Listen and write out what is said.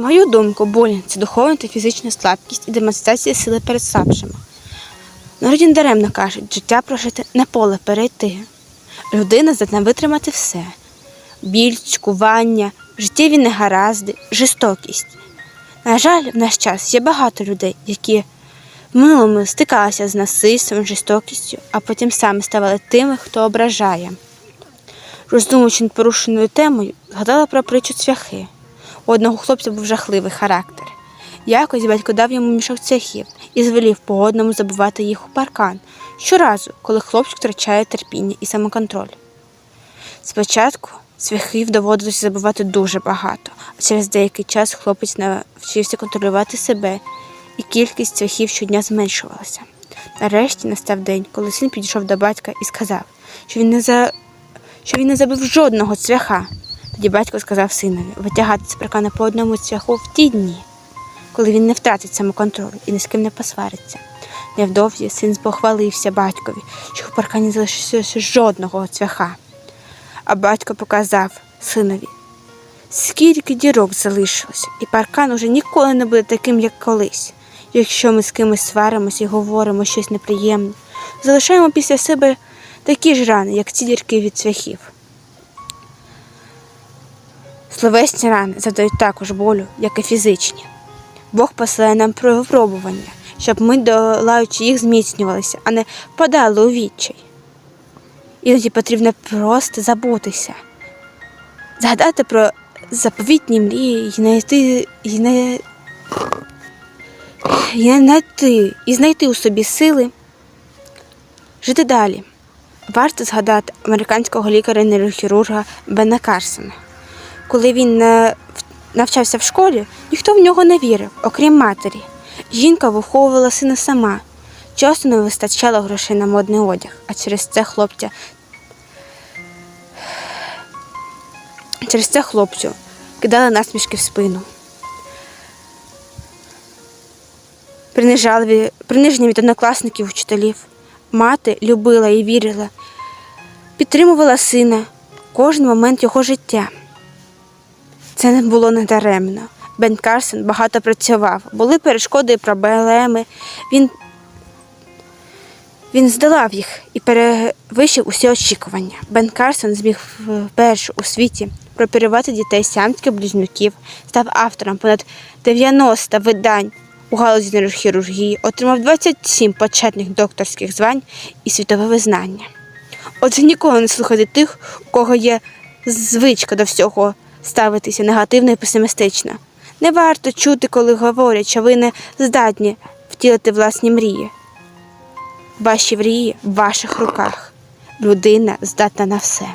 мою думку, булінг – це духовна та фізична слабкість і демонстрація сили перед слабшими. Народі даремно кажуть, життя прожити не поле перейти. Людина здатна витримати все: біль, цькування, життєві негаразди, жорстокість. На жаль, в наш час є багато людей, які в минулому стикалися з насильством, жорстокістю, а потім самі ставали тими, хто ображає. Роздумуючи над порушеною темою, згадала про притчу цвяхи. У одного хлопця був жахливий характер. Якось батько дав йому мішок цвяхів і звелів по одному забувати їх у паркан щоразу, коли хлопчик втрачає терпіння і самоконтроль. Спочатку цвяхів доводилося забувати дуже багато, а через деякий час хлопець навчився контролювати себе, і кількість цвяхів щодня зменшувалася. Нарешті настав день, коли син підійшов до батька і сказав, що він не за що він не забив жодного цвяха. Тоді батько сказав синові витягати з по одному цвяху в ті дні, коли він не втратить самоконтролю і ні з ким не посвариться. Невдовзі син похвалився батькові, що в паркані залишилося жодного цвяха. А батько показав синові, скільки дірок залишилося, і паркан уже ніколи не буде таким, як колись. Якщо ми з кимось сваримося і говоримо щось неприємне, залишаємо після себе такі ж рани, як ці дірки від цвяхів. Словесні рани завдають також болю, як і фізичні. Бог посилає нам про випробування, щоб ми, долаючи їх, зміцнювалися, а не впадали у відчай. Іноді потрібно просто забутися, згадати про заповітні мрії і знайти, і не, і знайти, і знайти у собі сили жити далі. Варто згадати американського лікаря-нейрохірурга Бена Карсона. Коли він на- навчався в школі, ніхто в нього не вірив, окрім матері. Жінка виховувала сина сама. Часто не вистачало грошей на модний одяг, а через це хлопця. Через це хлопцю кидали насмішки в спину. Принижали, приниження від однокласників вчителів. Мати любила і вірила, підтримувала сина кожен момент його життя. Це не було недаремно. Бен Карсон багато працював, були перешкоди і проблеми. Він, він здолав їх і перевищив усі очікування. Бен Карсон зміг вперше у світі прооперувати дітей сямських близнюків, став автором понад 90 видань у галузі нейрохірургії, отримав 27 почетних докторських звань і світове визнання. Отже, ніколи не слухайте тих, у кого є звичка до всього ставитися негативно і песимістично. Не варто чути, коли говорять, що ви не здатні втілити власні мрії. Ваші мрії в ваших руках. Людина здатна на все.